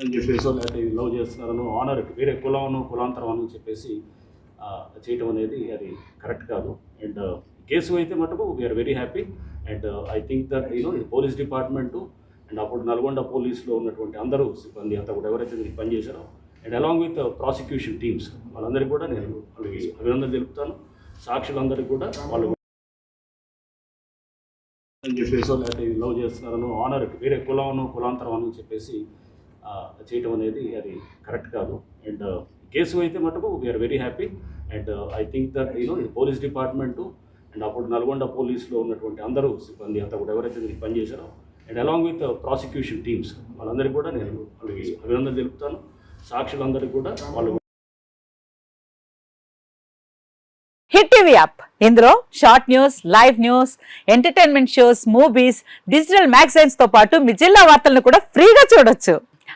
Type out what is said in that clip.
అని చెప్పేసి లేకపోతే ఇది లవ్ చేస్తున్నారను ఆనర్ వేరే కులం కులాంతరం అని చెప్పేసి చేయటం అనేది అది కరెక్ట్ కాదు. అండ్ uh, కేసు అయితే మటుకు we are very happy and I think that you know police department and అప్పుడు నల్గొండ పోలీస్లో ఉన్నటువంటి అందరూ సిబ్బంది అంతా కూడా ఎవరైతే దీనికి పనిచేశారో and along with prosecution teams వాళ్ళందరికీ కూడా నేను అభినందన తెలుపుతాను. సాక్షులందరికీ కూడా వాళ్ళు అని చెప్పేసి లేకపోతే ఇది లవ్ చేస్తున్నారను ఆనర్ వేరే కులం కులాంతరం అని చెప్పేసి చేయటం అనేది అది కరెక్ట్ కాదు. అండ్ uh, కేసు అయితే మటుకు we are very happy and I think that you know police department and అప్పుడు నల్గొండ పోలీస్లో ఉన్నటువంటి అందరూ సిబ్బంది అంతా కూడా ఎవరైతే దీనికి పనిచేశారో and along with prosecution teams వాళ్ళందరికీ కూడా నేను వాళ్ళకి అభినందన తెలుపుతాను. సాక్షులందరికీ కూడా వాళ్ళు హిట్ టీవీ యాప్. ఇందులో short news live news entertainment shows movies digital మ్యాగజైన్స్తో పాటు మీ జిల్లా వార్తలను కూడా ఫ్రీగా చూడొచ్చు.